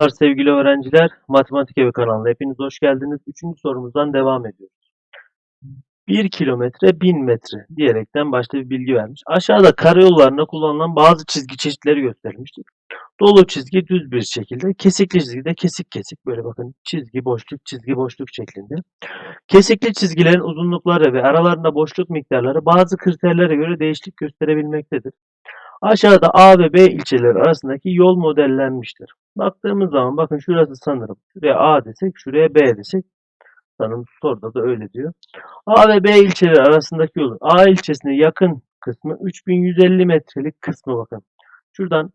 Merhabalar sevgili öğrenciler. Matematik Evi kanalına hepiniz hoş geldiniz. Üçüncü sorumuzdan devam ediyoruz. 1 kilometre 1000 metre diyerekten başta bir bilgi vermiş. Aşağıda karayollarında kullanılan bazı çizgi çeşitleri gösterilmiştir. Dolu çizgi düz bir şekilde, kesikli çizgi de kesik kesik böyle bakın çizgi boşluk çizgi boşluk şeklinde. Kesikli çizgilerin uzunlukları ve aralarında boşluk miktarları bazı kriterlere göre değişiklik gösterebilmektedir. Aşağıda A ve B ilçeleri arasındaki yol modellenmiştir. Baktığımız zaman bakın şurası sanırım. Şuraya A desek, şuraya B desek. Sanırım soruda da öyle diyor. A ve B ilçeleri arasındaki yolun A ilçesine yakın kısmı 3150 metrelik kısmı bakın. Şuradan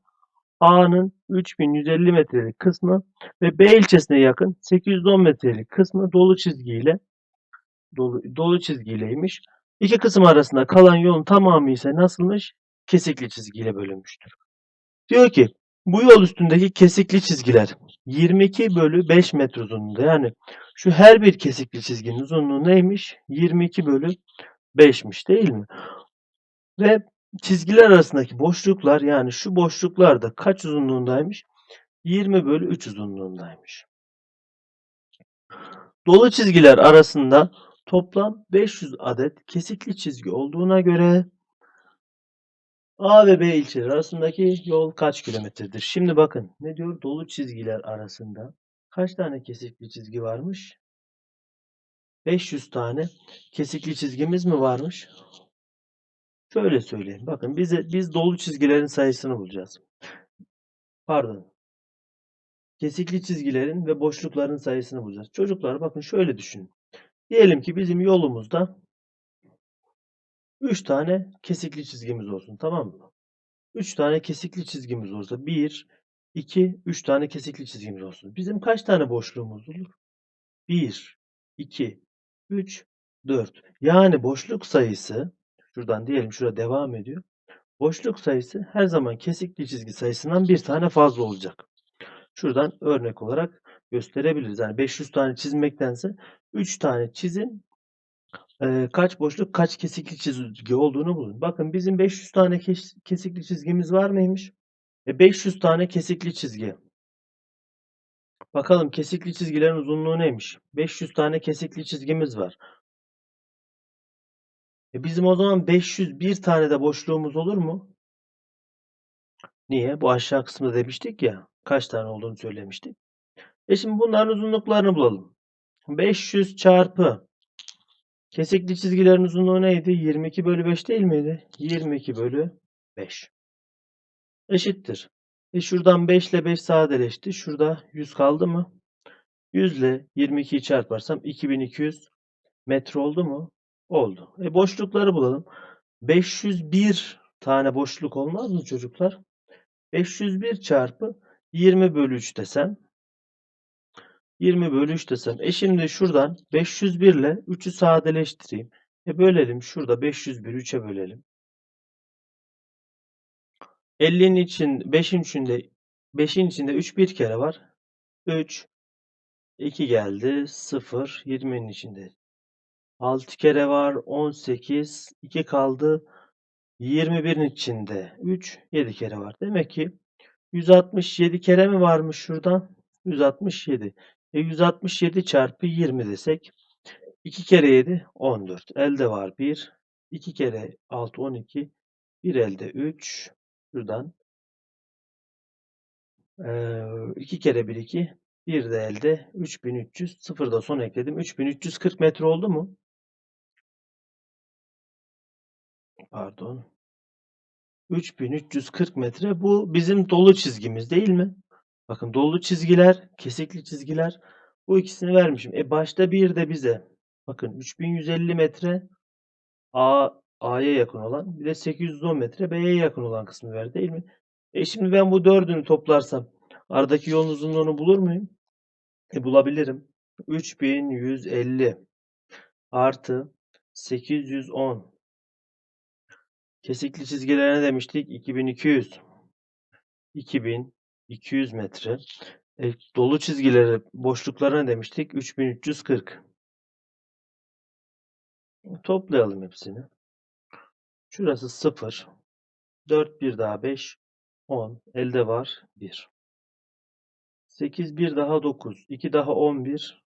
A'nın 3150 metrelik kısmı ve B ilçesine yakın 810 metrelik kısmı dolu çizgiyle dolu, dolu çizgiyleymiş. İki kısım arasında kalan yolun tamamı ise nasılmış? Kesikli çizgiyle bölünmüştür. Diyor ki bu yol üstündeki kesikli çizgiler 22 bölü 5 metre uzunluğunda. Yani şu her bir kesikli çizginin uzunluğu neymiş? 22 bölü 5'miş değil mi? Ve çizgiler arasındaki boşluklar yani şu boşluklar da kaç uzunluğundaymış? 20 bölü 3 uzunluğundaymış. Dolu çizgiler arasında toplam 500 adet kesikli çizgi olduğuna göre A ve B ilçeleri arasındaki yol kaç kilometredir? Şimdi bakın ne diyor? Dolu çizgiler arasında kaç tane kesikli çizgi varmış? 500 tane kesikli çizgimiz mi varmış? Şöyle söyleyeyim. Bakın bize biz dolu çizgilerin sayısını bulacağız. Pardon. Kesikli çizgilerin ve boşlukların sayısını bulacağız. Çocuklar bakın şöyle düşünün. Diyelim ki bizim yolumuzda 3 tane kesikli çizgimiz olsun tamam mı? 3 tane kesikli çizgimiz olsa 1, 2, 3 tane kesikli çizgimiz olsun. Bizim kaç tane boşluğumuz olur? 1, 2, 3, 4. Yani boşluk sayısı şuradan diyelim şurada devam ediyor. Boşluk sayısı her zaman kesikli çizgi sayısından bir tane fazla olacak. Şuradan örnek olarak gösterebiliriz. Yani 500 tane çizmektense 3 tane çizin e, kaç boşluk kaç kesikli çizgi olduğunu bulun. Bakın bizim 500 tane kes- kesikli çizgimiz var mıymış? E 500 tane kesikli çizgi. Bakalım kesikli çizgilerin uzunluğu neymiş? 500 tane kesikli çizgimiz var. E bizim o zaman 501 tane de boşluğumuz olur mu? Niye? Bu aşağı kısmında demiştik ya. Kaç tane olduğunu söylemiştik. E şimdi bunların uzunluklarını bulalım. 500 çarpı kesikli çizgilerin uzunluğu neydi? 22 bölü 5 değil miydi? 22 bölü 5. Eşittir. E şuradan 5 ile 5 sadeleşti. Şurada 100 kaldı mı? 100 ile 22'yi çarparsam 2200 metre oldu mu? Oldu. E boşlukları bulalım. 501 tane boşluk olmaz mı çocuklar? 501 çarpı 20 bölü 3 desem 20 bölü 3 desem. E şimdi şuradan 501 ile 3'ü sadeleştireyim. E bölelim. Şurada 501 3'e bölelim. 50'nin için 5'in içinde 5'in içinde 3 bir kere var. 3 2 geldi. 0 20'nin içinde 6 kere var. 18 2 kaldı. 21'in içinde 3 7 kere var. Demek ki 167 kere mi varmış şurada? 167. E 167 çarpı 20 desek 2 kere 7 14. Elde var 1. 2 kere 6 12. 1 elde 3. Şuradan 2 kere 1 2. 1 de elde 3300. 0 da son ekledim. 3340 metre oldu mu? Pardon. 3340 metre. Bu bizim dolu çizgimiz değil mi? Bakın dolu çizgiler, kesikli çizgiler. Bu ikisini vermişim. E başta bir de bize. Bakın 3150 metre A A'ya yakın olan bir de 810 metre B'ye yakın olan kısmı verdi değil mi? E şimdi ben bu dördünü toplarsam aradaki yolun uzunluğunu bulur muyum? E bulabilirim. 3150 artı 810 kesikli çizgilerine demiştik 2200 2200 metre. E, dolu çizgileri boşluklarına demiştik 3340. Toplayalım hepsini. Şurası 0. 4 bir daha 5 10. Elde var 1. 8 bir daha 9. 2 daha 11.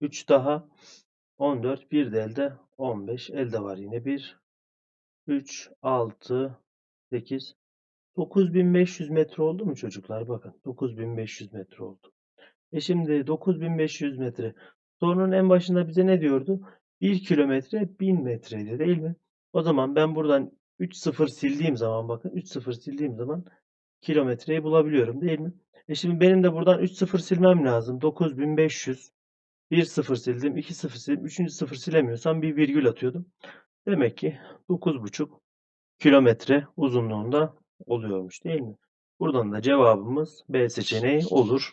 3 daha 14. Bir de elde 15. Elde var yine 1. 3, 6, 8. 9500 metre oldu mu çocuklar? Bakın 9500 metre oldu. E şimdi 9500 metre. Sorunun en başında bize ne diyordu? 1 kilometre 1000 metreydi değil mi? O zaman ben buradan 3 sıfır sildiğim zaman bakın 3 sıfır sildiğim zaman kilometreyi bulabiliyorum değil mi? E şimdi benim de buradan 3 sıfır silmem lazım. 9500 1 sıfır sildim, 2 sıfır sildim, 3. sıfır silemiyorsam bir virgül atıyordum. Demek ki 9,5 kilometre uzunluğunda oluyormuş değil mi? Buradan da cevabımız B seçeneği olur.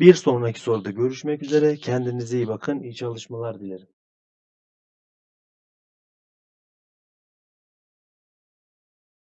Bir sonraki soruda görüşmek üzere. Kendinize iyi bakın. İyi çalışmalar dilerim.